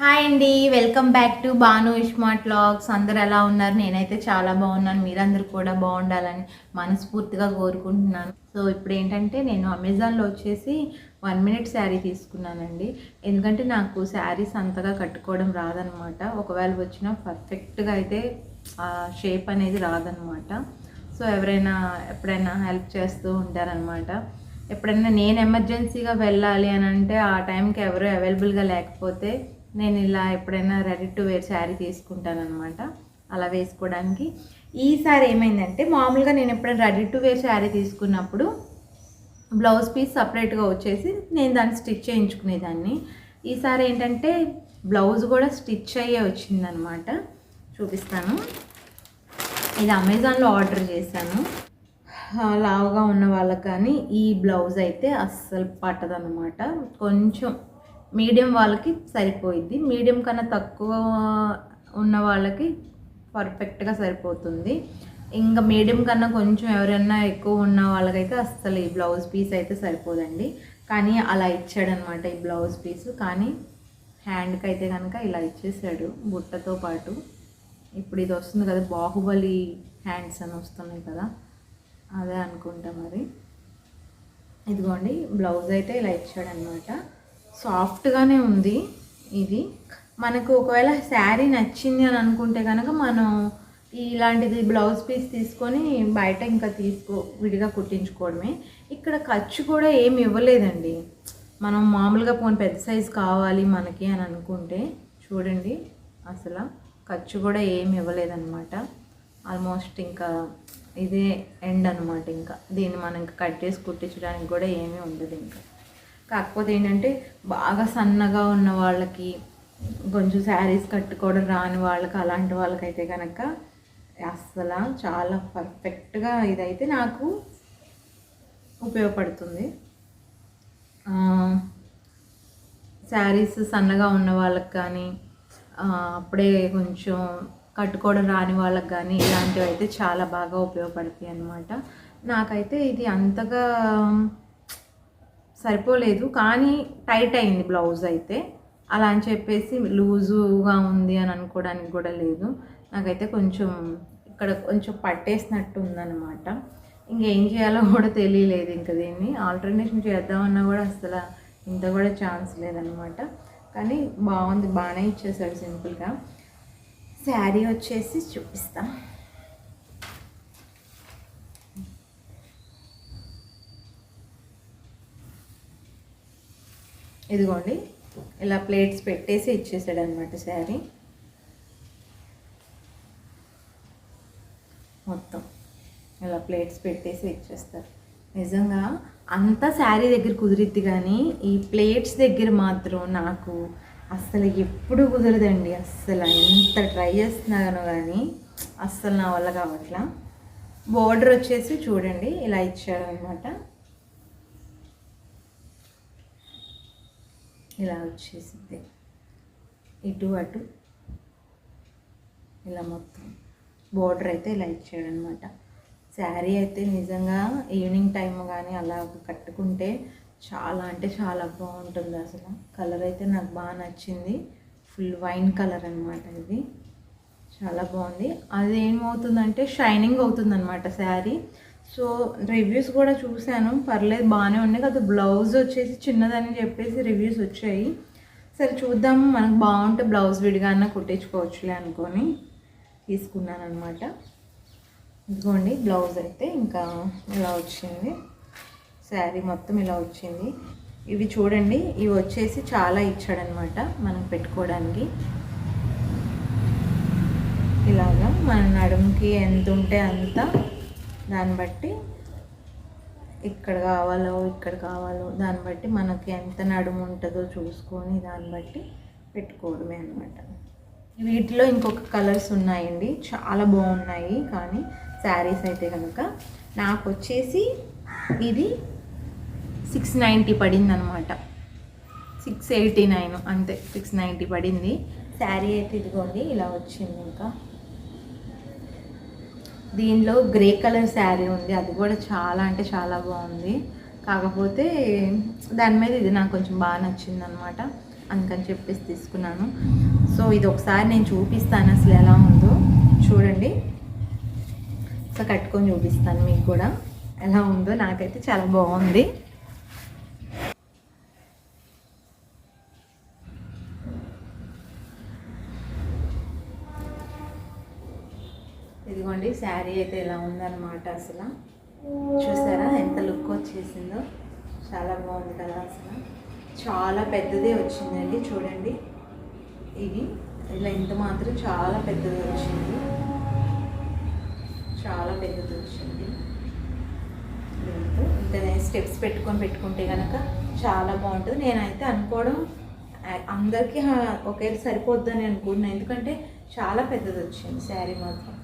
Hi అండి welcome back to Banu iSmart logs అందరు ఎలా ఉన్నారు? నేనైతే చాలా బాగున్నాను. మీరందరూ కూడా బాగుండాలని మనస్ఫూర్తిగా కోరుకుంటున్నాను. సో ఇప్పుడు ఏంటంటే నేను అమెజాన్లో వచ్చేసి వన్ మినిట్ శారీ తీసుకున్నానండి. ఎందుకంటే నాకు శారీస్ అంతగా కట్టుకోవడం రాదనమాట. ఒకవేళ వచ్చినా పర్ఫెక్ట్గా అయితే ఆ షేప్ అనేది రాదనమాట. సో ఎవరైనా ఎప్పుడైనా హెల్ప్ చేస్తూ ఉంటారనమాట. ఎప్పుడైనా నేను ఎమర్జెన్సీగా వెళ్ళాలి అని అంటే ఆ టైంకి ఎవరు అవైలబుల్గా లేకపోతే నేను ఇలా ఎప్పుడైనా రెడీ టు వేర్ శారీ తీసుకుంటానమాట అలా వేసుకోవడానికి. ఈసారి ఏమైందంటే మామూలుగా నేను ఎప్పుడైనా రెడీ టు వేర్ శారీ తీసుకున్నప్పుడు బ్లౌజ్ పీస్ సపరేట్గా వచ్చేసి నేను దాన్ని స్టిచ్ చేయించుకునేదాన్ని. ఈసారి ఏంటంటే బ్లౌజ్ కూడా స్టిచ్ అయ్యే వచ్చిందనమాట చూపిస్తాను. ఇది అమెజాన్లో ఆర్డర్ చేశాను. లావుగా ఉన్న వాళ్ళకి కానీ ఈ బ్లౌజ్ అయితే అస్సలు పట్టదనమాట కొంచెం మీడియం వాళ్ళకి సరిపోయిద్ది. మీడియం కన్నా తక్కువ ఉన్న వాళ్ళకి పర్ఫెక్ట్గా సరిపోతుంది. ఇంకా మీడియం కన్నా కొంచెం ఎవరైనా ఎక్కువ ఉన్న వాళ్ళకైతే అస్సలు ఈ బ్లౌజ్ పీస్ అయితే సరిపోదండి. కానీ అలా ఇచ్చాడనమాట ఈ బ్లౌజ్ పీస్. కానీ హ్యాండ్కి అయితే కనుక ఇలా ఇచ్చేసాడు బుట్టతో పాటు. ఇప్పుడు ఇది వస్తుంది కదా బాహుబలి హ్యాండ్స్ అని వస్తున్నాయి కదా అదే అనుకుంటా మరి. ఇదిగోండి బ్లౌజ్ అయితే ఇలా ఇచ్చాడనమాట. సాఫ్ట్గానే ఉంది ఇది. మనకు ఒకవేళ శారీ నచ్చింది అని అనుకుంటే కనుక మనం ఇలాంటిది బ్లౌజ్ పీస్ తీసుకొని బయట ఇంకా తీసుకో విడిగా కుట్టించుకోవడమే. ఇక్కడ ఖర్చు కూడా ఏమి ఇవ్వలేదండి. మనం మామూలుగా పోనీ పెద్ద సైజు కావాలి మనకి అని అనుకుంటే చూడండి అసలు ఖర్చు కూడా ఏమి ఇవ్వలేదన్నమాట. ఆల్మోస్ట్ ఇంకా ఇదే ఎండ్ అనమాట ఇంకా. దీన్ని మనం ఇంకా కట్ చేసి కుట్టించడానికి కూడా ఏమీ ఉండదు ఇంకా. కాకపోతే ఏంటంటే బాగా సన్నగా ఉన్న వాళ్ళకి కొంచెం శారీస్ కట్టుకోవడం రాని వాళ్ళకి అలాంటి వాళ్ళకైతే కనుక అస్సలు చాలా పర్ఫెక్ట్గా ఇదైతే నాకు ఉపయోగపడుతుంది. శారీస్ సన్నగా ఉన్న వాళ్ళకి కానీ అప్పుడే కొంచెం కట్టుకోవడం రాని వాళ్ళకి కానీ ఇలాంటివి అయితే చాలా బాగా ఉపయోగపడతాయి అన్నమాట. నాకైతే ఇది అంతగా సరిపోలేదు. కానీ టైట్ అయింది బ్లౌజ్ అయితే. అలా అని చెప్పేసి లూజుగా ఉంది అని అనుకోవడానికి కూడా లేదు. నాకైతే కొంచెం ఇక్కడ కొంచెం పట్టేసినట్టు ఉందన్నమాట. ఇంకేం చేయాలో కూడా తెలియలేదు ఇంకా దీన్ని. ఆల్టర్నేషన్ చేద్దామన్నా కూడా అసలు ఇంత కూడా ఛాన్స్ లేదనమాట కానీ బాగుంది బాగానే ఇచ్చేసాడు సింపుల్గా. శారీ వచ్చేసి చూపిస్తాం. ఇదిగోండి ఇలా ప్లేట్స్ పెట్టేసి ఇచ్చేసాడు అనమాట శారీ. మొత్తం ఇలా ప్లేట్స్ పెట్టేసి ఇచ్చేస్తారు. నిజంగా అంత శారీ దగ్గర కుదిరిద్ది కానీ ఈ ప్లేట్స్ దగ్గర మాత్రం నాకు అస్సలు ఎప్పుడు కుదరదండి. అస్సలు ఎంత ట్రై చేస్తున్నాను కానీ అస్సలు నా వల్ల కావట్లా. బోర్డర్ వచ్చేసి చూడండి ఇలా ఇచ్చాడు అనమాట ఇలా వచ్చేసింది. ఇటు అటు. ఇలా మొత్తం బోర్డర్ అయితే ఇలా ఇచ్చాడనమాట శారీ అయితే నిజంగా ఈవినింగ్ టైం కానీ అలా కట్టుకుంటే చాలా అంటే చాలా బాగుంటుంది అసలు. కలర్ అయితే నాకు బాగా నచ్చింది. ఫుల్ వైన్ కలర్ అనమాట ఇది. చాలా బాగుంది. అది ఏమవుతుందంటే షైనింగ్ అవుతుందన్నమాట శారీ. సో రివ్యూస్ కూడా చూశాను. పర్లేదు బాగానే ఉన్నాయి. కదా బ్లౌజ్ వచ్చేసి చిన్నదని చెప్పేసి రివ్యూస్ వచ్చాయి. సరే చూద్దాము మనకు బాగుంటే బ్లౌజ్ విడిగా అన్న కుట్టించుకోవచ్చులే అనుకొని తీసుకున్నాను అనమాట ఇదిగోండి బ్లౌజ్ అయితే ఇంకా ఇలా వచ్చింది. శారీ మొత్తం ఇలా వచ్చింది. ఇవి చూడండి ఇవి వచ్చేసి చాలా ఇచ్చాడనమాట మనం పెట్టుకోవడానికి. ఇలాగా మన నడుముకి ఎంత ఉంటే అంత దాన్ని బట్టి ఇక్కడ కావాలో ఇక్కడ కావాలో దాన్ని బట్టి మనకి ఎంత నడుము ఉంటుందో చూసుకొని దాన్ని బట్టి పెట్టుకోవడమే అనమాట వీటిలో ఇంకొక కలర్స్ ఉన్నాయండి. చాలా బాగున్నాయి కానీ శారీస్ అయితే కనుక నాకు వచ్చేసి ఇది సిక్స్ నైంటీ పడింది అనమాట సిక్స్ ఎయిటీ నైన్ అంతే సిక్స్ నైంటీ పడింది. శారీ అయితే ఇదిగోండి ఇలా వచ్చింది ఇంకా. దీనిలో గ్రే కలర్ శారీ ఉంది. అది కూడా చాలా అంటే చాలా బాగుంది. కాకపోతే దాని మీద ఇది నాకు కొంచెం బాగా నచ్చింది అనమాట అందుకని చెప్పేసి తీసుకున్నాను. సో ఇది ఒకసారి నేను చూపిస్తాను అసలు ఎలా ఉందో. చూడండి. సో కట్టుకొని చూపిస్తాను మీకు కూడా. ఎలా ఉందో నాకైతే చాలా బాగుంది. ఇదిగోండి శారీ అయితే ఎలా ఉందన్నమాట అసలు. చూసారా ఎంత లుక్ వచ్చేసిందో? చాలా బాగుంది కదా అసలు. చాలా పెద్దదే వచ్చిందండి చూడండి. ఇది ఇలా ఇంత మాత్రం చాలా పెద్దది వచ్చింది. చాలా పెద్దది వచ్చింది. ఇంకా నేను స్టెప్స్ పెట్టుకొని పెట్టుకుంటే కనుక చాలా బాగుంటుంది. నేనైతే అనుకోవడం అందరికీ ఒకేసారి సరిపోద్దని అనుకుంటున్నాను ఎందుకంటే చాలా పెద్దది వచ్చింది శారీ మాత్రం.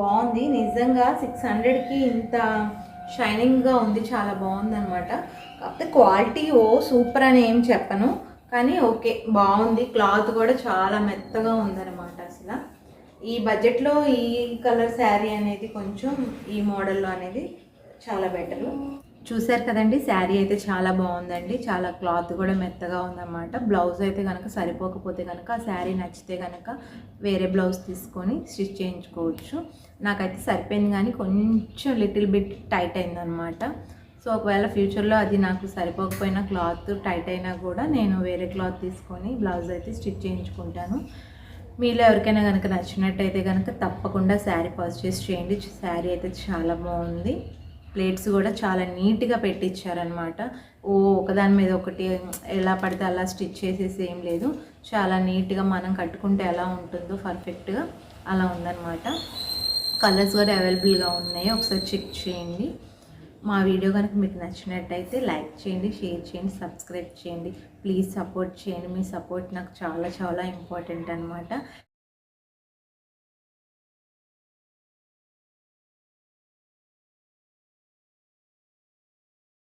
బాగుంది. నిజంగా సిక్స్ హండ్రెడ్కి ఇంత షైనింగ్గా ఉంది. చాలా బాగుంది అనమాట కాకపోతే క్వాలిటీ ఓ సూపర్ అని ఏం చెప్పను. కానీ ఓకే బాగుంది. క్లాత్ కూడా చాలా మెత్తగా ఉందన్నమాట అసలు. ఈ బడ్జెట్లో ఈ కలర్ శారీ అనేది కొంచెం ఈ మోడల్లో అనేది చాలా బెటరు. చూశారు కదండి శారీ అయితే చాలా బాగుందండి. చాలా క్లాత్ కూడా మెత్తగా ఉందన్నమాట. బ్లౌజ్ అయితే కనుక సరిపోకపోతే కనుక ఆ శారీ నచ్చితే కనుక వేరే బ్లౌజ్ తీసుకొని స్టిచ్ చేయించుకోవచ్చు. నాకైతే సరిపోయింది కానీ కొంచెం లిటిల్ బిట్ టైట్ అయిందనమాట సో ఒకవేళ ఫ్యూచర్లో అది నాకు సరిపోకపోయినా క్లాత్ టైట్ అయినా కూడా నేను వేరే క్లాత్ తీసుకొని బ్లౌజ్ అయితే స్టిచ్ చేయించుకుంటాను. మీలో ఎవరికైనా కనుక నచ్చినట్టయితే కనుక తప్పకుండా శారీ పర్చేస్ చేయండి. శారీ అయితే చాలా బాగుంది. ప్లేట్స్ కూడా చాలా నీట్గా పెట్టించారనమాట ఓ ఒకదాని మీద ఒకటి ఎలా పడితే అలా స్టిచ్ చేసేసి ఏం లేదు. చాలా నీట్గా మనం కట్టుకుంటే ఎలా ఉంటుందో పర్ఫెక్ట్గా అలా ఉందన్నమాట. కలర్స్ కూడా అవైలబుల్గా ఉన్నాయి. ఒకసారి చెక్ చేయండి. మా వీడియో కనుక మీకు నచ్చినట్టయితే లైక్ చేయండి షేర్ చేయండి సబ్స్క్రైబ్ చేయండి. ప్లీజ్ సపోర్ట్ చేయండి. మీ సపోర్ట్ నాకు చాలా చాలా ఇంపార్టెంట్ అనమాట